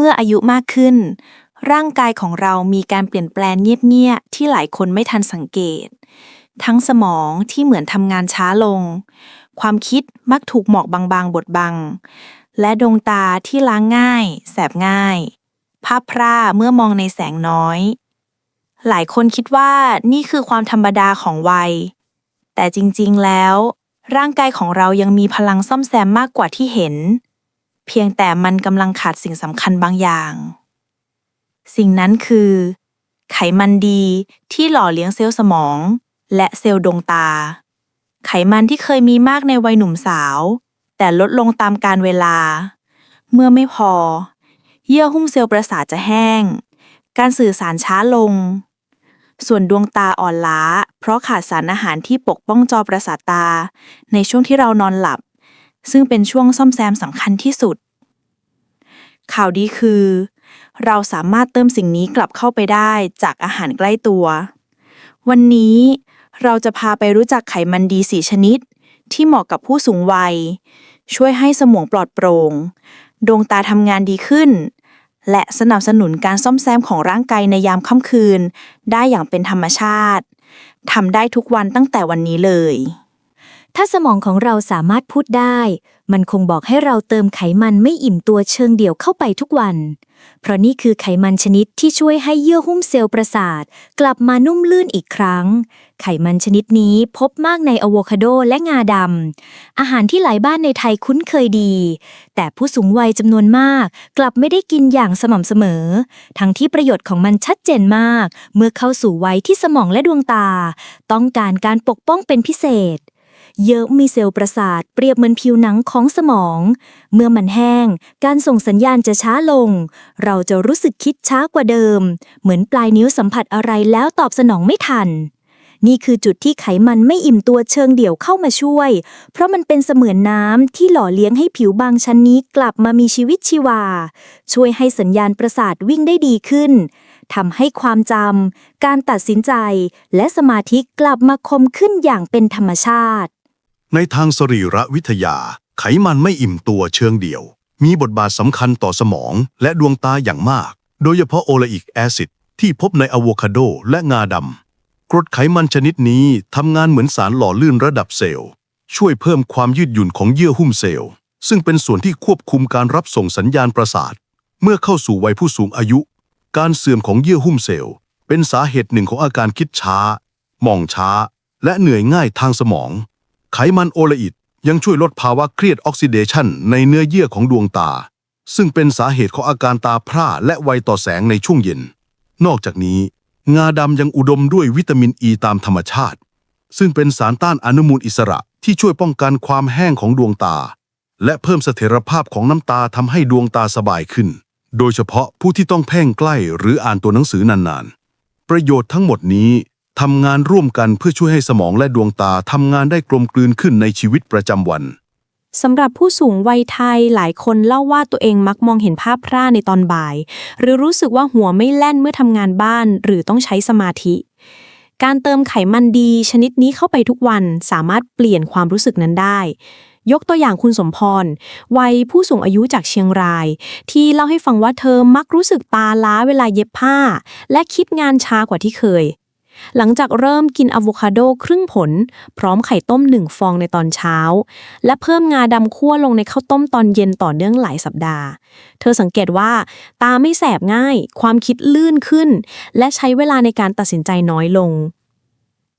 มื่ออายุมากขึ้น ร่างกายของเรามีการเปลี่ยนแปลงเงียบๆที่หลายคนไม่ทันสังเกต ทั้งสมองที่เหมือนทำงานช้าลง ความคิดมักถูกหมอกบางๆบดบัง และดวงตาที่ล้างง่าย แสบง่าย ภาพพร่าเมื่อมองในแสงน้อย หลายคนคิดว่านี่คือความธรรมดาของวัย แต่จริงๆแล้ว ร่างกายของเรายังมีพลังซ่อมแซมมากกว่าที่เห็น เพียงแต่มันกำลังขาดสิ่งสำคัญบางอย่าง สิ่งนั้นคือ ไขมันดีที่หล่อเลี้ยงเซลล์สมอง และเซลล์ดวงตา ไขมันที่เคยมีมากในวัยหนุ่มสาว แต่ลดลงตามกาลเวลา เมื่อไม่พอ เยื่อหุ้มเซลล์ประสาทจะแห้ง การสื่อสารช้าลง ส่วนดวงตาอ่อนล้า เพราะขาดสารอาหารที่ปกป้องจอประสาทตา ในช่วงที่เรานอนหลับ ซึ่งเป็นช่วงซ่อมแซมสำคัญที่สุด ข่าวดีคือ เราสามารถเติมสิ่งนี้กลับเข้าไปได้จากอาหารใกล้ตัว วันนี้เราจะพาไปรู้จักไขมันดีสี่ชนิด ที่เหมาะกับผู้สูงวัย ช่วยให้สมองปลอดโปร่ง ดวงตาทำงานดีขึ้น และสนับสนุนการซ่อมแซมของร่างกายในยามค่ำคืน ได้อย่างเป็นธรรมชาติทำได้ทุกวันตั้งแต่วันนี้เลย ถ้าสมองของเราสามารถพูดได้ มันคงบอกให้เราเติมไขมันไม่อิ่มตัวเชิงเดี่ยวเข้าไปทุกวัน เพราะนี่คือไขมันชนิดที่ช่วยให้เยื่อหุ้มเซลล์ประสาท กลับมานุ่มลื่นอีกครั้ง ไขมันชนิดนี้พบมากในอะโวคาโดและงาดำ อาหารที่หลายบ้านในไทยคุ้นเคยดี แต่ผู้สูงวัยจำนวนมาก กลับไม่ได้กินอย่างสม่ำเสมอ ทั้งที่ประโยชน์ของมันชัดเจนมาก เมื่อเข้าสู่วัยที่สมองและดวงตา ต้องการการปกป้องเป็นพิเศษ เยอะมีเซลล์ประสาทเปรียบเหมือนผิวหนังของสมอง เมื่อมันแห้ง การส่งสัญญาณจะช้าลง เราจะรู้สึกคิดช้ากว่าเดิม เหมือนปลายนิ้วสัมผัสอะไรแล้วตอบสนองไม่ทัน นี่คือจุดที่ไขมันไม่อิ่มตัวเชิงเดี่ยวเข้ามาช่วย เพราะมันเป็นเสมือนน้ำที่หล่อเลี้ยงให้ผิวบางชั้นนี้กลับมามีชีวิตชีวา ช่วยให้สัญญาณประสาทวิ่งได้ดีขึ้นทำให้ความจำ การตัดสินใจ และสมาธิกลับมาคมขึ้นอย่างเป็นธรรมชาติ ในทางสรีรวิทยา ไขมันไม่อิ่มตัวเชิงเดี่ยว มีบทบาทสำคัญต่อสมองและดวงตาอย่างมาก โดยเฉพาะโอเลอิกแอซิดที่พบในอะโวคาโดและงาดำกรดไขมันชนิดนี้ทำงานเหมือนสารหล่อลื่นระดับเซลล์ ช่วยเพิ่มความยืดหยุ่นของเยื่อหุ้มเซลล์ ซึ่งเป็นส่วนที่ควบคุมการรับส่งสัญญาณประสาท เมื่อเข้าสู่วัยผู้สูงอายุ การเสื่อมของเยื่อหุ้มเซลล์ เป็นสาเหตุหนึ่งของอาการคิดช้า มองช้า และเหนื่อยง่ายทางสมอง ไขมันโอเลอิดยังช่วยลดภาวะเครียดออกซิเดชันในเนื้อเยื่อของดวงตา ซึ่งเป็นสาเหตุของอาการตาพร่าและไวต่อแสงในช่วงเย็น นอกจากนี้ งาดำยังอุดมด้วยวิตามินอ e ีตามธรรมชาติ ซึ่งเป็นสารต้านอนุมูลอิสระที่ช่วยป้องกันความแห้งของดวงตา และเพิ่มเสถียรภาพของน้ำตาทำให้ดวงตาสบายขึ้น โดยเฉพาะผู้ที่ต้องเพ่งใกล้หรืออ่านตัวหนังสือนานๆ ประโยชน์ทั้งหมดนี้ ทำงานร่วมกันเพื่อช่วยให้สมองและดวงตาทำงานได้กลมกลืนขึ้นในชีวิตประจำวัน สำหรับผู้สูงวัยไทยหลายคนเล่าว่าตัวเองมักมองเห็นภาพพร่าในตอนบ่าย หรือรู้สึกว่าหัวไม่แล่นเมื่อทำงานบ้าน หรือต้องใช้สมาธิ การเติมไขมันดีชนิดนี้เข้าไปทุกวันสามารถเปลี่ยนความรู้สึกนั้นได้ ยกตัวอย่างคุณสมพร วัยผู้สูงอายุจากเชียงราย ที่เล่าให้ฟังว่าเธอมักรู้สึกตาล้าเวลาเย็บผ้า และคิดงานช้ากว่าที่เคย หลังจากเริ่มกินอะโวคาโดครึ่งผล พร้อมไข่ต้มหนึ่งฟองในตอนเช้า และเพิ่มงาดำคั่วลงในข้าวต้มตอนเย็นต่อเนื่องหลายสัปดาห์ เธอสังเกตว่าตาไม่แสบง่าย ความคิดลื่นขึ้น และใช้เวลาในการตัดสินใจน้อยลง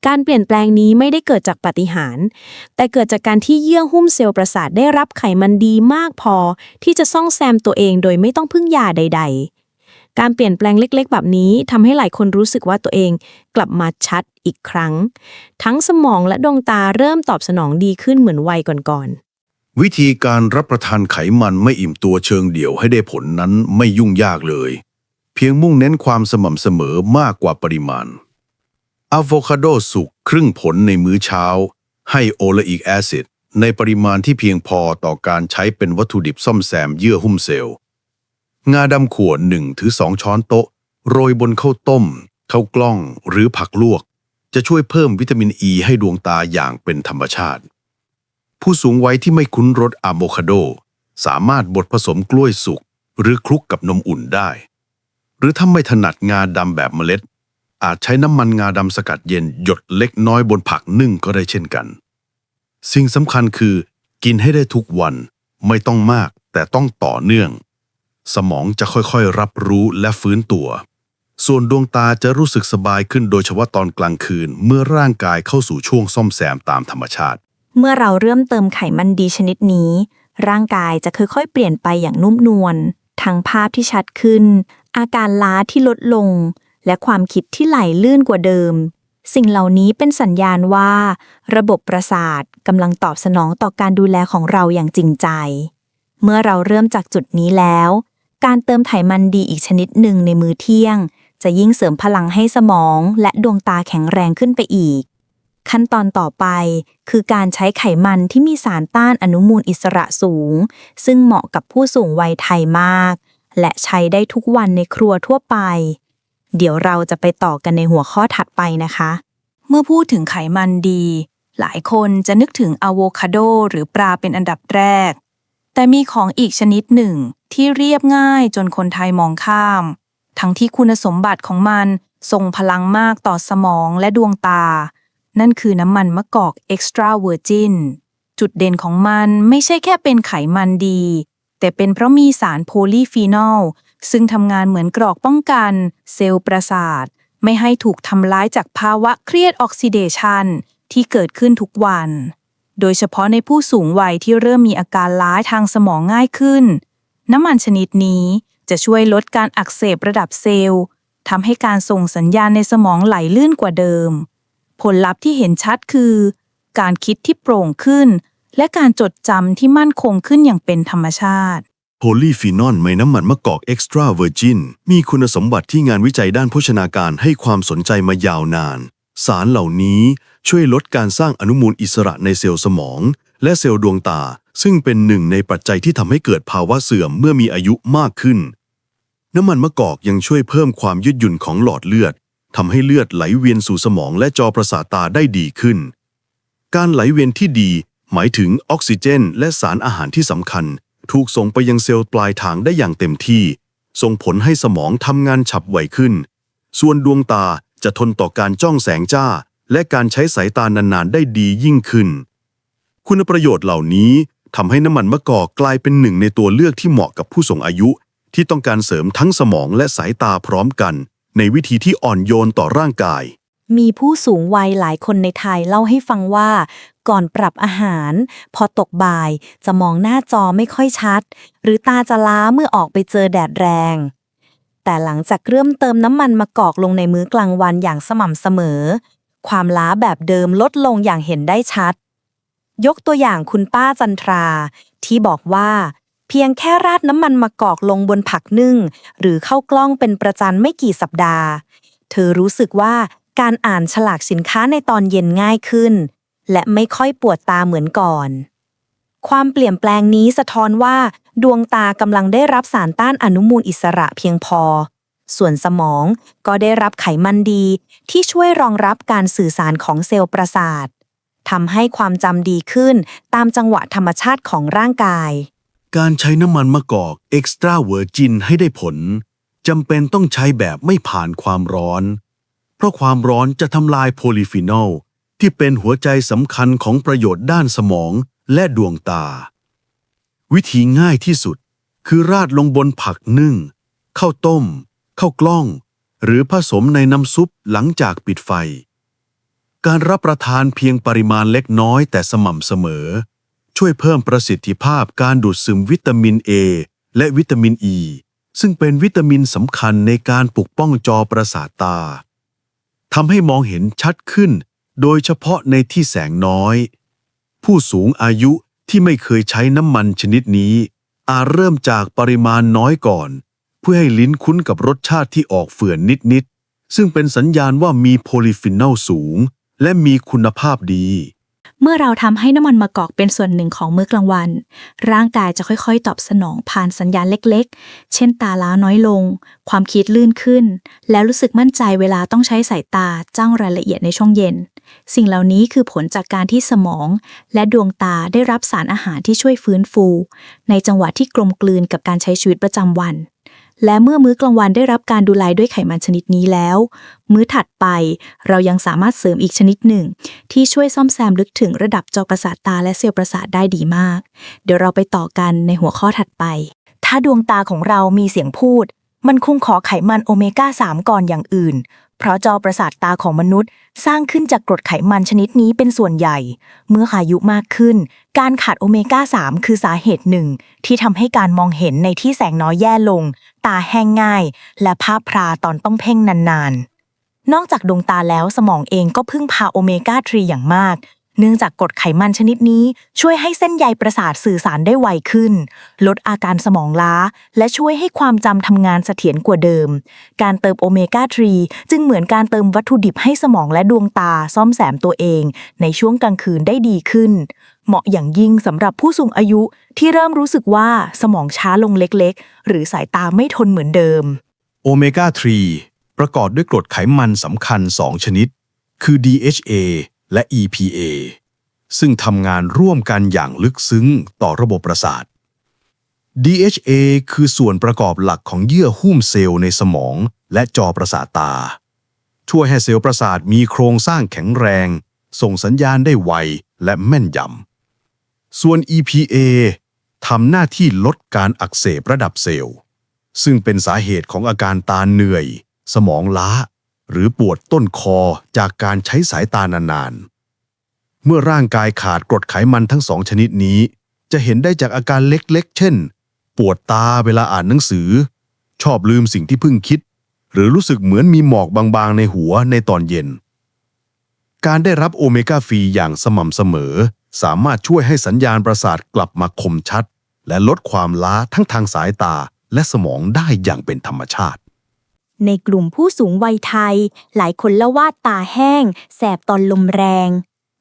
การเปลี่ยนแปลงนี้ไม่ได้เกิดจากปฏิหาร แต่เกิดจากการที่เยื่อหุ้มเซลล์ประสาทได้รับไขมันดีมากพอ ที่จะซ่องแซมตัวเองโดยไม่ต้องพึ่งยาใด ๆ การเปลี่ยนแปลงเล็ก ๆ แบบนี้ทำให้หลายคนรู้สึกว่าตัวเองกลับมาชัดอีกครั้ง ทั้งสมองและดวงตาเริ่มตอบสนองดีขึ้นเหมือนวัยก่อนๆ วิธีการรับประทานไขมันไม่อิ่มตัวเชิงเดี่ยวให้ได้ผลนั้นไม่ยุ่งยากเลย เพียงมุ่งเน้นความสม่ำเสมอมากกว่าปริมาณอะโวคาโดสุกครึ่งผลในมื้อเช้า ให้โอเลอิกแอซิดในปริมาณที่เพียงพอต่อการใช้เป็นวัตถุดิบซ่อมแซมเยื่อหุ้มเซลล์ งาดำขวดหนึ่งถือสองช้อนโต๊ะ โรยบนข้าวต้มข้าวกล้องหรือผักลวก จะช่วยเพิ่มวิตามินอ e ีให้ดวงตาอย่างเป็นธรรมชาติ ผู้สูงวัยที่ไม่คุ้นรสอะโวคาโด สามารถบดผสมกล้วยสุก หรือคลุกกับนมอุ่นได้ หรือถ้าไม่ถนัดงาดำแบบเมล็ด อาจใช้น้ำมันงาดำสกัดเย็นหยดเล็กน้อยบนผักนึ่งก็ได้เช่นกัน สิ่งสำคัญคือ กินให้ได้ทุกวันไม่ต้องมากแต่ต้องต่อเนื่อง สมองจะค่อยๆรับรู้และฟื้นตัว ส่วนดวงตาจะรู้สึกสบายขึ้นโดยเฉพาะตอนกลางคืน เมื่อร่างกายเข้าสู่ช่วงซ่อมแซมตามธรรมชาติ เมื่อเราเริ่มเติมไขมันดีชนิดนี้ ร่างกายจะค่อยๆเปลี่ยนไปอย่างนุ่มนวลทั้งภาพที่ชัดขึ้น อาการล้าที่ลดลง และความคิดที่ไหลลื่นกว่าเดิม สิ่งเหล่านี้เป็นสัญญาณว่า ระบบประสาทกำลังตอบสนองต่อการดูแลของเราอย่างจริงใจ เมื่อเราเริ่มจากจุดนี้แล้ว การเติมไขมันดีอีกชนิดหนึ่งในมื้อเที่ยง จะยิ่งเสริมพลังให้สมองและดวงตาแข็งแรงขึ้นไปอีก ขั้นตอนต่อไป คือการใช้ไขมันที่มีสารต้านอนุมูลอิสระสูง ซึ่งเหมาะกับผู้สูงวัยไทยมาก และใช้ได้ทุกวันในครัวทั่วไป เดี๋ยวเราจะไปต่อกันในหัวข้อถัดไปนะคะ เมื่อพูดถึงไขมันดี หลายคนจะนึกถึงอะโวคาโดหรือปลาเป็นอันดับแรก แต่มีของอีกชนิดหนึ่งที่เรียบง่ายจนคนไทยมองข้าม ทั้งที่คุณสมบัติของมันทรงพลังมากต่อสมองและดวงตา นั่นคือน้ำมันมะกอก extra virgin จุดเด่นของมันไม่ใช่แค่เป็นไขมันดี แต่เป็นเพราะมีสารโพลีฟีนอล ซึ่งทำงานเหมือนกรอกป้องกัน เซลล์ประสาท ไม่ให้ถูกทำร้ายจากภาวะเครียดออกซิเดชันที่เกิดขึ้นทุกวัน โดยเฉพาะในผู้สูงวัยที่เริ่มมีอาการล้าทางสมองง่ายขึ้น น้ำมันชนิดนี้จะช่วยลดการอักเสบระดับเซลล์ทำให้การส่งสัญญาณในสมองไหลลื่นกว่าเดิม ผลลัพธ์ที่เห็นชัดคือ การคิดที่โปร่งขึ้น และการจดจำที่มั่นคงขึ้นอย่างเป็นธรรมชาติโพลีฟีนอลในน้ำมันมะกอกเอ็กซ์ตร้าเวอร์จินมีคุณสมบัติที่งานวิจัยด้านโภชนาการให้ความสนใจมายาวนาน สารเหล่านี้ ช่วยลดการสร้างอนุมูลอิสระในเซลล์สมอง และเซลล์ดวงตา ซึ่งเป็นหนึ่งในปัจจัยที่ทำให้เกิดภาวะเสื่อมเมื่อมีอายุมากขึ้น น้ำมันมะกอกยังช่วยเพิ่มความยืดหยุ่นของหลอดเลือดทำให้เลือดไหลเวียนสู่สมองและจอประสาทตาได้ดีขึ้น การไหลเวียนที่ดี หมายถึงออกซิเจน และสารอาหารที่สำคัญ ถูกส่งไปยังเซลล์ปลายทางได้อย่างเต็มที่ ส่งผลให้สมองทำงานฉับไวขึ้น ส่วนดวงตาจะทนต่อการจ้องแสงจ้า และการใช้สายตานานๆ ได้ดียิ่งขึ้น คุณประโยชน์เหล่านี้ทำให้น้ำมันมะกอกกลายเป็นหนึ่งในตัวเลือกที่เหมาะกับผู้สูงอายุ ที่ต้องการเสริมทั้งสมองและสายตาพร้อมกัน ในวิธีที่อ่อนโยนต่อร่างกาย มีผู้สูงวัยหลายคนในไทยเล่าให้ฟังว่า ก่อนปรับอาหาร พอตกบ่ายจะมองหน้าจอไม่ค่อยชัด หรือตาจะล้าเมื่อออกไปเจอแดดแรงแต่หลังจากเริ่มเติมน้ำมันมะกอกลงในมื้อกลางวันอย่างสม่ำเสมอ ความล้าแบบเดิมลดลงอย่างเห็นได้ชัด ยกตัวอย่างคุณป้าจันทรา ที่บอกว่า เพียงแค่ราดน้ำมันมะกอกลงบนผักนึ่ง หรือเข้ากล้องเป็นประจันไม่กี่สัปดาห์ เธอรู้สึกว่าการอ่านฉลากสินค้าในตอนเย็นง่ายขึ้น และไม่ค่อยปวดตาเหมือนก่อน ความเปลี่ยนแปลงนี้สะท้อนว่า ดวงตากำลังได้รับสารต้านอนุมูลอิสระเพียงพอ ส่วนสมองก็ได้รับไขมันดี ที่ช่วยรองรับการสื่อสารของเซลล์ประสาททำให้ความจำดีขึ้นตามจังหวะธรรมชาติของร่างกาย การใช้น้ำมันมะกอกเอ็กซ์ตร้าเวอร์จินให้ได้ผลจำเป็นต้องใช้แบบไม่ผ่านความร้อน เพราะความร้อนจะทำลายโพลีฟีนอลที่เป็นหัวใจสำคัญของประโยชน์ด้านสมองและดวงตา วิธีง่ายที่สุด คือราดลงบนผักนึ่งข้าวต้ม ข้าวกล้อง หรือผสมในน้ำซุปหลังจากปิดไฟ การรับประทานเพียงปริมาณเล็กน้อยแต่สม่ำเสมอ ช่วยเพิ่มประสิทธิภาพการดูดซึมวิตามิน A และวิตามิน E ซึ่งเป็นวิตามินสำคัญในการปกป้องจอประสาทตาทำให้มองเห็นชัดขึ้น โดยเฉพาะในที่แสงน้อย ผู้สูงอายุที่ไม่เคยใช้น้ำมันชนิดนี้ อาจเริ่มจากปริมาณน้อยก่อน เพื่อให้ลิ้นคุ้นกับรสชาติที่ออกเฝื่อนนิด ๆ ซึ่งเป็นสัญญาณว่ามีโพลีฟีนอลสูง และมีคุณภาพดี เมื่อเราทำให้น้ำมันมะกอกเป็นส่วนหนึ่งของมื้อกลางวัน ร่างกายจะค่อยๆ ตอบสนองผ่านสัญญาณเล็กๆ เช่นตาล้าน้อยลง ความคิดลื่นขึ้น แล้วรู้สึกมั่นใจเวลาต้องใช้สายตาจ้องรายละเอียดในช่วงเย็น สิ่งเหล่านี้คือผลจากการที่สมอง และดวงตาได้รับสารอาหารที่ช่วยฟื้นฟู ในจังหวะที่กลมกลืนกับการใช้ชีวิตประจำวัน และเมื่อมื้อกลางวันได้รับการดูแลด้วยไขมันชนิดนี้แล้ว มื้อถัดไปเรายังสามารถเสริมอีกชนิดหนึ่ง ที่ช่วยซ่อมแซมลึกถึงระดับจอประสาทตาและเซลล์ประสาทได้ดีมาก เดี๋ยวเราไปต่อกันในหัวข้อถัดไป ถ้าดวงตาของเรามีเสียงพูด มันคงขอไขมันโอเมก้า 3 ก่อนอย่างอื่น เพราะจอประสาทตาของมนุษย์ สร้างขึ้นจากกรดไขมันชนิดนี้เป็นส่วนใหญ่ เมื่ออายุมากขึ้น การขาดโอเมก้า 3 คือสาเหตุหนึ่ง ที่ทำให้การมองเห็นในที่แสงน้อยแย่ลง ตาแห้งง่าย และภาพพราตอนต้องเพ่งนานๆ นอกจากดวงตาแล้วสมองเองก็พึ่งพาโอเมก้า 3 อย่างมาก เนื่องจากกรดไขมันชนิดนี้ช่วยให้เส้นใยประสาทสื่อสารได้ไวขึ้น ลดอาการสมองล้า และช่วยให้ความจำทำงานเสถียรกว่าเดิม การเติมโอเมก้า3จึงเหมือนการเติมวัตถุดิบให้สมองและดวงตาซ่อมแซมตัวเอง ในช่วงกลางคืนได้ดีขึ้น เหมาะอย่างยิ่งสำหรับผู้สูงอายุที่เริ่มรู้สึกว่าสมองช้าลงเล็กๆ หรือสายตาไม่ทนเหมือนเดิมโอเมก้า3ประกอบด้วยกรดไขมันสำคัญ 2 ชนิด คือ DHA และ EPA ซึ่งทำงานร่วมกันอย่างลึกซึ้งต่อระบบประสาท DHA คือส่วนประกอบหลักของเยื่อหุ้มเซลล์ในสมองและจอประสาทตา ช่วยให้เซลล์ประสาทมีโครงสร้างแข็งแรง ส่งสัญญาณได้ไวและแม่นยำ ส่วน EPA ทำหน้าที่ลดการอักเสบระดับเซลล์ ซึ่งเป็นสาเหตุของอาการตาเหนื่อย สมองล้า หรือปวดต้นคอจากการใช้สายตานานๆ เมื่อร่างกายขาดกรดไขมันทั้งสองชนิดนี้ จะเห็นได้จากอาการเล็กๆ เช่น ปวดตาเวลาอ่านหนังสือ ชอบลืมสิ่งที่เพิ่งคิด หรือรู้สึกเหมือนมีหมอกบางๆ ในหัวในตอนเย็น การได้รับโอเมก้าฟรีอย่างสม่ำเสมอ สามารถช่วยให้สัญญาณประสาทกลับมาคมชัด และลดความล้าทั้งทางสายตาและสมองได้อย่างเป็นธรรมชาติ ในกลุ่มผู้สูงวัยไทย หลายคนล่าว่าตาแห้ง แสบตอนลมแรง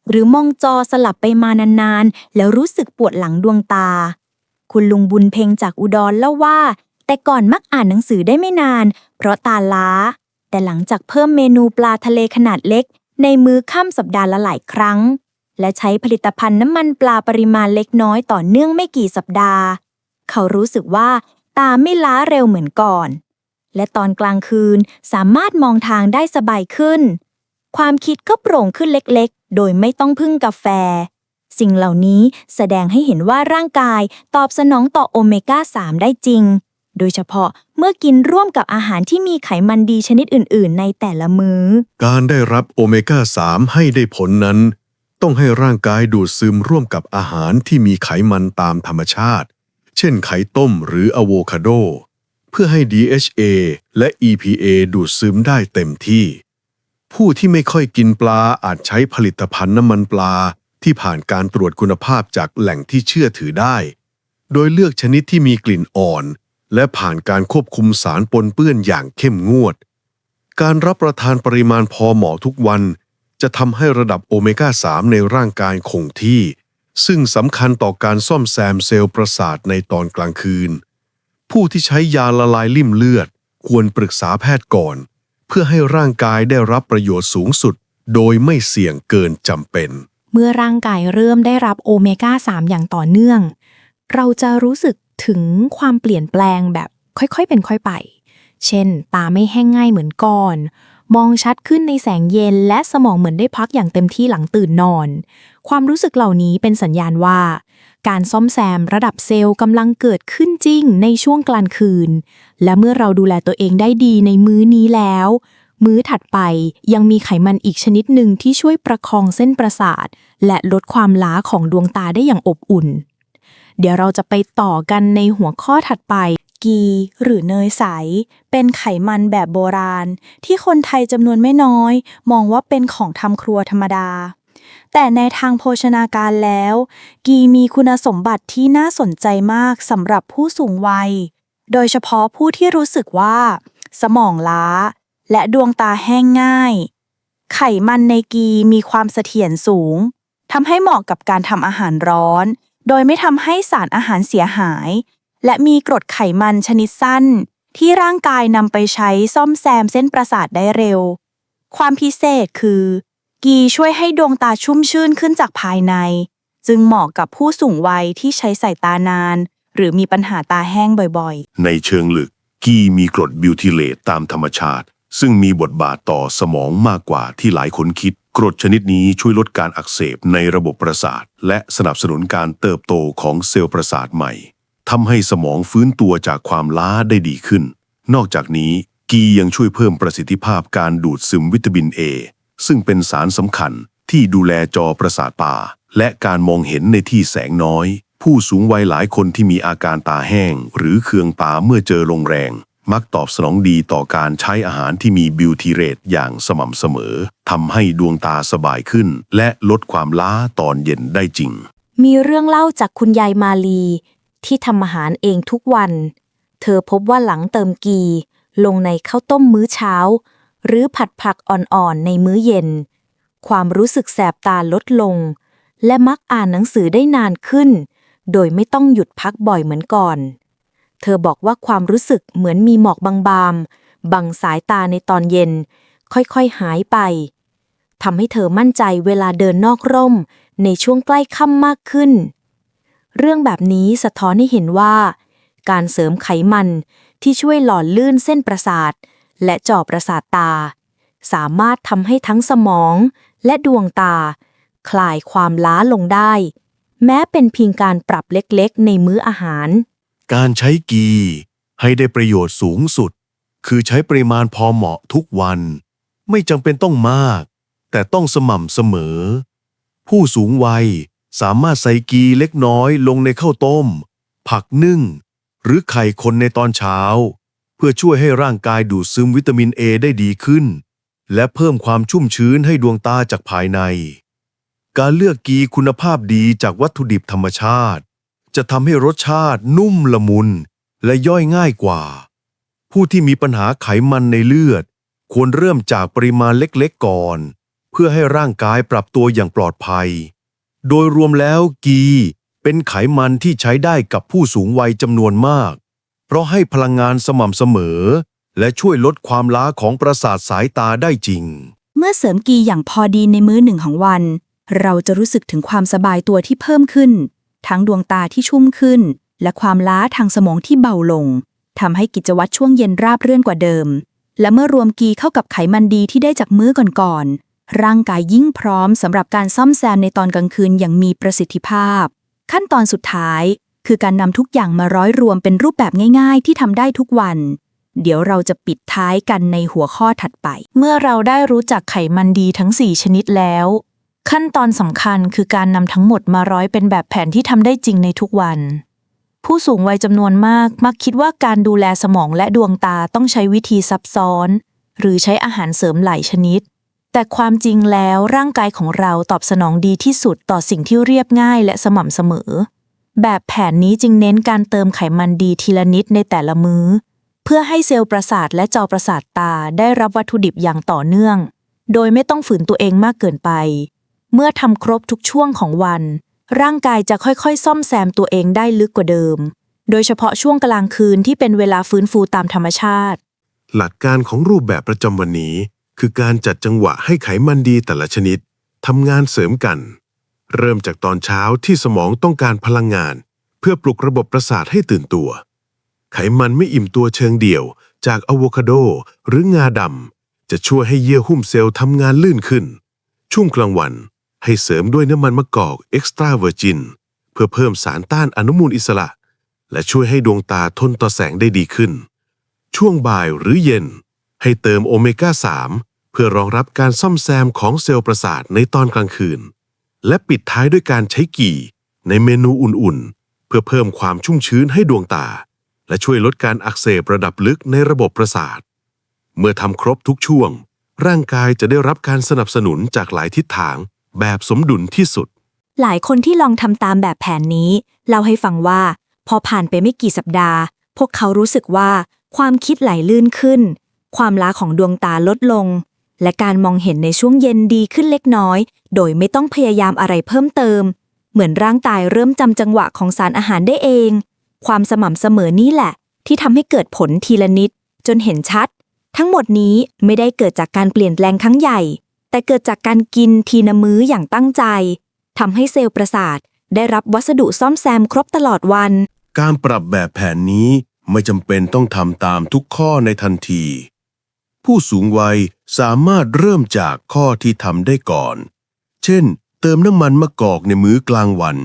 หรือมองจอสลับไปมานานๆ แล้วรู้สึกปวดหลังดวงตา คุณลุงบุญเพ็งจากอุดรเล่าว่า แต่ก่อนมักอ่านหนังสือได้ไม่นาน เพราะตาล้า แต่หลังจากเพิ่มเมนูปลาทะเลขนาดเล็ก ในมื้อค่ำสัปดาห์ละหลายครั้ง และใช้ผลิตภัณฑ์น้ำมันปลาปริมาณเล็กน้อยต่อเนื่องไม่กี่สัปดาห์ เขารู้สึกว่าตาไม่ล้าเร็วเหมือนก่อน และตอนกลางคืนสามารถมองทางได้สบายขึ้น ความคิดก็โปร่งขึ้นเล็กๆ โดยไม่ต้องพึ่งกาแฟ สิ่งเหล่านี้แสดงให้เห็นว่าร่างกายตอบสนองต่อโอเมก้า 3 ได้จริง โดยเฉพาะเมื่อกินร่วมกับอาหารที่มีไขมันดีชนิดอื่น ๆ ในแต่ละมื้อ การได้รับโอเมก้า 3 ให้ได้ผลนั้น ต้องให้ร่างกายดูดซึมร่วมกับอาหารที่มีไขมันตามธรรมชาติ เช่นไข่ต้มหรืออะโวคาโด เพื่อให้ DHA และ EPA ดูดซึมได้เต็มที่ ผู้ที่ไม่ค่อยกินปลาอาจใช้ผลิตภัณฑ์น้ำมันปลาที่ผ่านการตรวจคุณภาพจากแหล่งที่เชื่อถือได้ โดยเลือกชนิดที่มีกลิ่นอ่อน และผ่านการควบคุมสารปนเปื้อนอย่างเข้มงวด การรับประทานปริมาณพอเหมาะทุกวัน จะทำให้ระดับโอเมก้า 3 ในร่างกายคงที่ ซึ่งสำคัญต่อการซ่อมแซมเซลล์ประสาทในตอนกลางคืน ผู้ที่ใช้ยาละลายลิ่มเลือด ควรปรึกษาแพทย์ก่อน เพื่อให้ร่างกายได้รับประโยชน์สูงสุด โดยไม่เสี่ยงเกินจำเป็น เมื่อร่างกายเริ่มได้รับโอเมก้า 3 อย่างต่อเนื่อง เราจะรู้สึกถึงความเปลี่ยนแปลงแบบค่อยๆ เป็นค่อยไป เช่น ตาไม่แห้งง่ายเหมือนก่อน มองชัดขึ้นในแสงเย็นและสมองเหมือนได้พักอย่างเต็มที่หลังตื่นนอน ความรู้สึกเหล่านี้เป็นสัญญาณว่า การซ่อมแซมระดับเซลล์กำลังเกิดขึ้นจริงในช่วงกลางคืน และเมื่อเราดูแลตัวเองได้ดีในมื้อนี้แล้ว มื้อถัดไปยังมีไขมันอีกชนิดหนึ่งที่ช่วยประคองเส้นประสาท และลดความล้าของดวงตาได้อย่างอบอุ่น เดี๋ยวเราจะไปต่อกันในหัวข้อถัดไปกีหรือเนยใส เป็นไขมันแบบโบราณ ที่คนไทยจำนวนไม่น้อย มองว่าเป็นของทำครัวธรรมดา แต่ในทางโภชนาการแล้ว กีมีคุณสมบัติที่น่าสนใจมากสำหรับผู้สูงวัย โดยเฉพาะผู้ที่รู้สึกว่า สมองล้า และดวงตาแห้งง่าย ไขมันในกีมีความเสถียรสูงทำให้เหมาะกับการทำอาหารร้อน โดยไม่ทำให้สารอาหารเสียหาย และมีกรดไขมันชนิดสั้น ที่ร่างกายนำไปใช้ซ่อมแซมเส้นประสาทได้เร็ว ความพิเศษคือ กีช่วยให้ดวงตาชุ่มชื่นขึ้นจากภายใน จึงเหมาะกับผู้สูงวัยที่ใช้สายตานาน หรือมีปัญหาตาแห้งบ่อยในเชิงลึก กีมีกรดบิวทิเลตตามธรรมชาติ ซึ่งมีบทบาทต่อสมองมากกว่าที่หลายคนคิด กรดชนิดนี้ช่วยลดการอักเสบในระบบประสาท และสนับสนุนการเติบโตของเซลล์ประสาทใหม่ทำให้สมองฟื้นตัวจากความล้าได้ดีขึ้น นอกจากนี้กียังช่วยเพิ่มประสิทธิภาพการดูดซึมวิตามินเอ ซึ่งเป็นสารสำคัญที่ดูแลจอประสาทตาและการมองเห็นในที่แสงน้อย ผู้สูงวัยหลายคนที่มีอาการตาแห้ง หรือเคืองตาเมื่อเจอลมแรง มักตอบสนองดีต่อการใช้อาหารที่มีบิวทีเรตอย่างสม่ำเสมอทำให้ดวงตาสบายขึ้น และลดความล้าตอนเย็นได้จริง มีเรื่องเล่าจากคุณยายมาลี ที่ทำอาหารเองทุกวัน เธอพบว่าหลังเติมกี ลงในข้าวต้มมื้อเช้า หรือผัดผักอ่อนๆ ในมื้อเย็น ความรู้สึกแสบตาลดลง และมักอ่านหนังสือได้นานขึ้น โดยไม่ต้องหยุดพักบ่อยเหมือนก่อน เธอบอกว่าความรู้สึกเหมือนมีหมอกบางๆ บังสายตาในตอนเย็น ค่อยๆหายไปทำให้เธอมั่นใจเวลาเดินนอกร่ม ในช่วงใกล้ค่ำมากขึ้น เรื่องแบบนี้สะท้อนให้เห็นว่า การเสริมไขมันที่ช่วยหล่อลื่นเส้นประสาท และจอประสาทตา สามารถทำให้ทั้งสมองและดวงตา คลายความล้าลงได้ แม้เป็นเพียงการปรับเล็กๆ ในมื้ออาหาร การใช้กี ให้ได้ประโยชน์สูงสุด คือใช้ปริมาณพอเหมาะทุกวัน ไม่จำเป็นต้องมาก แต่ต้องสม่ำเสมอ ผู้สูงวัยสามารถใส่กีเล็กน้อยลงในข้าวต้ม ผักนึ่ง หรือไข่คนในตอนเช้า พื่อช่วยให้ร่างกายดูดซึมวิตามินเอได้ดีขึ้น และเพิ่มความชุ่มชื้นให้ดวงตาจากภายใน การเลือกกีคุณภาพดีจากวัตถุดิบธรรมชาติ จะทำให้รสชาตินุ่มละมุน และย่อยง่ายกว่า ผู้ที่มีปัญหาไขมันในเลือด ควรเริ่มจากปริมาณเล็กๆก่อน เพื่อให้ร่างกายปรับตัวอย่างปลอดภัย โดยรวมแล้วกีเป็นไขมันที่ใช้ได้กับผู้สูงวัยจำนวนมาก เพราะให้พลังงานสม่ำเสมอ และช่วยลดความล้าของประสาทสายตาได้จริง เมื่อเสริมกีอย่างพอดีในมื้อหนึ่งของวัน เราจะรู้สึกถึงความสบายตัวที่เพิ่มขึ้น ทั้งดวงตาที่ชุ่มขึ้น และความล้าทางสมองที่เบาลงทำให้กิจวัตรช่วงเย็นราบเรื่อนกว่าเดิม และเมื่อรวมกีเข้ากับไขมันดีที่ได้จากมื้อก่อนๆร่างกายยิ่งพร้อมสำหรับการซ่อมแซมในตอนกลางคืนอย่างมีประสิทธิภาพ ขั้นตอนสุดท้าย คือการนำทุกอย่างมาร้อยรวมเป็นรูปแบบง่าย ๆ ที่ทำได้ทุกวัน เดี๋ยวเราจะปิดท้ายกันในหัวข้อถัดไป เมื่อเราได้รู้จักไขมันดีทั้ง 4 ชนิดแล้ว ขั้นตอนสำคัญคือการนำทั้งหมดมาร้อยเป็นแบบแผนที่ทำได้จริงในทุกวัน ผู้สูงวัยจำนวนมากมักคิดว่าการดูแลสมองและดวงตาต้องใช้วิธีซับซ้อน หรือใช้อาหารเสริมหลายชนิดแต่ความจริงแล้วร่างกายของเราตอบสนองดีที่สุดต่อสิ่งที่เรียบง่ายและสม่ำเสมอ แบบแผนนี้จึงเน้นการเติมไขมันดีทีละนิดในแต่ละมื้อ เพื่อให้เซลล์ประสาทและจอประสาทตาได้รับวัตถุดิบอย่างต่อเนื่อง โดยไม่ต้องฝืนตัวเองมากเกินไป เมื่อทำครบทุกช่วงของวัน ร่างกายจะค่อยๆ ซ่อมแซมตัวเองได้ลึกกว่าเดิม โดยเฉพาะช่วงกลางคืนที่เป็นเวลาฟื้นฟูตามธรรมชาติ หลักการของรูปแบบประจำวันนี้ คือการจัดจังหวะให้ไขมันดีแต่ละชนิดทำงานเสริมกัน เริ่มจากตอนเช้าที่สมองต้องการพลังงาน เพื่อปลุกระบบประสาทให้ตื่นตัว ไขมันไม่อิ่มตัวเชิงเดี่ยว จากอะโวคาโดหรืองาดำจะช่วยให้เยื่อหุ้มเซลล์ทำงานลื่นขึ้น ช่วงกลางวันให้เสริมด้วยน้ำมันมะกอกเอ็กซ์ตร้าเวอร์จินเพื่อเพิ่มสารต้านอนุมูลอิสระ และช่วยให้ดวงตาทนต่อแสงได้ดีขึ้น ช่วงบ่ายหรือเย็น ให้เติมโอเมก้า 3 เพื่อรองรับการซ่อมแซมของเซลล์ประสาทในตอนกลางคืน และปิดท้ายด้วยการใช้กี่ ในเมนูอุ่นๆ เพื่อเพิ่มความชุ่มชื้นให้ดวงตา และช่วยลดการอักเสบระดับลึกในระบบประสาท เมื่อทำครบทุกช่วง ร่างกายจะได้รับการสนับสนุนจากหลายทิศทางแบบสมดุลที่สุด หลายคนที่ลองทำตามแบบแผนนี้เล่าให้ฟังว่า พอผ่านไปไม่กี่สัปดาห์ พวกเขารู้สึกว่าความคิดไหลลื่นขึ้น ความล้าของดวงตาลดลง และการมองเห็นในช่วงเย็นดีขึ้นเล็กน้อย โดยไม่ต้องพยายามอะไรเพิ่มเติม เหมือนร่างกายเริ่มจำจังหวะของสารอาหารได้เอง ความสม่ำเสมอนี่แหละ ที่ทำให้เกิดผลทีละนิด จนเห็นชัด ทั้งหมดนี้ไม่ได้เกิดจากการเปลี่ยนแปลงครั้งใหญ่ แต่เกิดจากการกินทีละมื้ออย่างตั้งใจทำให้เซลล์ประสาท ได้รับวัสดุซ่อมแซมครบตลอดวัน การปรับแบบแผนนี้ไม่จำเป็นต้องทำตามทุกข้อในทันที ผู้สูงวัยสามารถเริ่มจากข้อที่ทำได้ก่อน เช่น เติมน้ำมันมะกอกในมื้อกลางวัน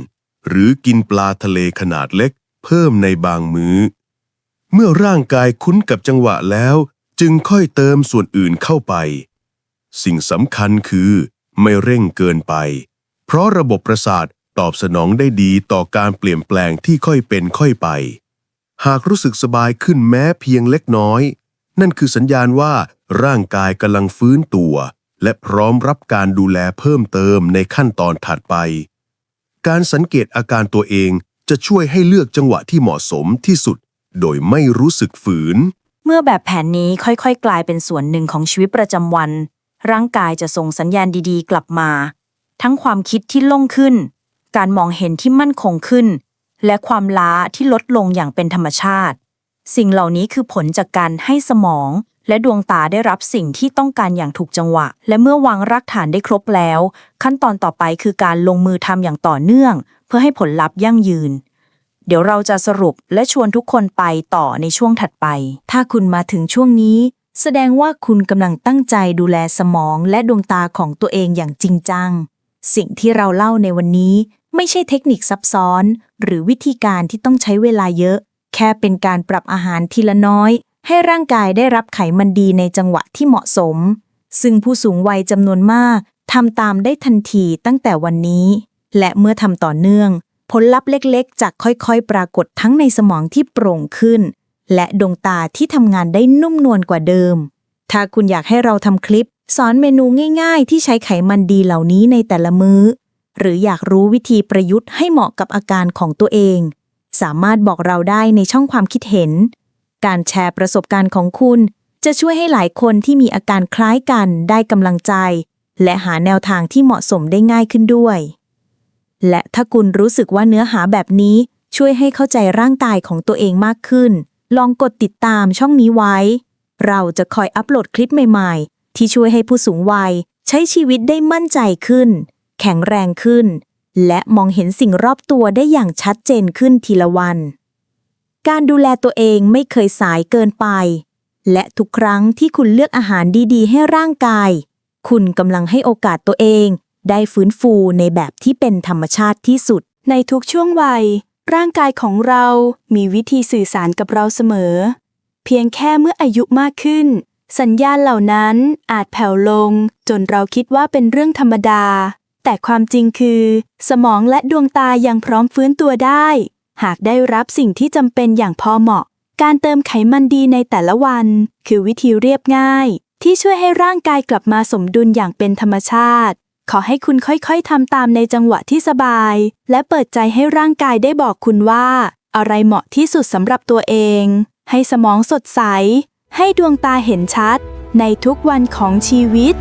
หรือกินปลาทะเลขนาดเล็ก เพิ่มในบางมื้อ เมื่อร่างกายคุ้นกับจังหวะแล้ว จึงค่อยเติมส่วนอื่นเข้าไป สิ่งสำคัญคือ ไม่เร่งเกินไป เพราะระบบประสาทตอบสนองได้ดีต่อการเปลี่ยนแปลงที่ค่อยเป็นค่อยไป หากรู้สึกสบายขึ้นแม้เพียงเล็กน้อย นั่นคือสัญญาณว่าร่างกายกำลังฟื้นตัว และพร้อมรับการดูแลเพิ่มเติมในขั้นตอนถัดไป การสังเกตอาการตัวเองจะช่วยให้เลือกจังหวะที่เหมาะสมที่สุด โดยไม่รู้สึกฝืน เมื่อแบบแผนนี้ค่อยๆ กลายเป็นส่วนหนึ่งของชีวิตประจำวัน ร่างกายจะส่งสัญญาณดีๆ กลับมา ทั้งความคิดที่โล่งขึ้น การมองเห็นที่มั่นคงขึ้น และความล้าที่ลดลงอย่างเป็นธรรมชาติ สิ่งเหล่านี้คือผลจากการให้สมอง และดวงตาได้รับสิ่งที่ต้องการอย่างถูกจังหวะ และเมื่อวางรากฐานได้ครบแล้ว ขั้นตอนต่อไปคือการลงมือทำอย่างต่อเนื่อง เพื่อให้ผลลัพธ์ยั่งยืน เดี๋ยวเราจะสรุปและชวนทุกคนไปต่อในช่วงถัดไป ถ้าคุณมาถึงช่วงนี้ แสดงว่าคุณกำลังตั้งใจดูแลสมองและดวงตาของตัวเองอย่างจริงจัง สิ่งที่เราเล่าในวันนี้ไม่ใช่เทคนิคซับซ้อน หรือวิธีการที่ต้องใช้เวลาเยอะ แค่เป็นการปรับอาหารทีละน้อย ให้ร่างกายได้รับไขมันดีในจังหวะที่เหมาะสม ซึ่งผู้สูงวัยจำนวนมากทำตามได้ทันทีตั้งแต่วันนี้ และเมื่อทำต่อเนื่อง ผลลัพธ์เล็กๆจะค่อยๆ ปรากฏทั้งในสมองที่โปร่งขึ้น และดวงตาที่ทำงานได้นุ่มนวลกว่าเดิม ถ้าคุณอยากให้เราทำคลิป สอนเมนูง่าย ๆ ที่ใช้ไขมันดีเหล่านี้ในแต่ละมื้อ หรืออยากรู้วิธีประยุทธ์ให้เหมาะกับอาการของตัวเอง สามารถบอกเราได้ในช่องความคิดเห็น การแชร์ประสบการณ์ของคุณ จะช่วยให้หลายคนที่มีอาการคล้ายกันได้กำลังใจ และหาแนวทางที่เหมาะสมได้ง่ายขึ้นด้วย และถ้าคุณรู้สึกว่าเนื้อหาแบบนี้ช่วยให้เข้าใจร่างกายของตัวเองมากขึ้น ลองกดติดตามช่องนี้ไว้ เราจะคอยอัปโหลดคลิปใหม่ๆ ที่ช่วยให้ผู้สูงวัย ใช้ชีวิตได้มั่นใจขึ้น แข็งแรงขึ้น และมองเห็นสิ่งรอบตัวได้อย่างชัดเจนขึ้นทีละวัน การดูแลตัวเองไม่เคยสายเกินไป และทุกครั้งที่คุณเลือกอาหารดีๆ ให้ร่างกาย คุณกำลังให้โอกาสตัวเอง ได้ฟื้นฟูในแบบที่เป็นธรรมชาติที่สุด ในทุกช่วงวัย ร่างกายของเรามีวิธีสื่อสารกับเราเสมอ เพียงแค่เมื่ออายุมากขึ้น สัญญาณเหล่านั้นอาจแผ่วลง จนเราคิดว่าเป็นเรื่องธรรมดา แต่ความจริงคือ สมองและดวงตายังพร้อมฟื้นตัวได้ หากได้รับสิ่งที่จำเป็นอย่างพอเหมาะ การเติมไขมันดีในแต่ละวัน คือวิธีเรียบง่าย ที่ช่วยให้ร่างกายกลับมาสมดุลอย่างเป็นธรรมชาติ ขอให้คุณค่อยๆทำตามในจังหวะที่สบาย และเปิดใจให้ร่างกายได้บอกคุณว่า อะไรเหมาะที่สุดสำหรับตัวเอง ให้สมองสดใส ให้ดวงตาเห็นชัด ในทุกวันของชีวิต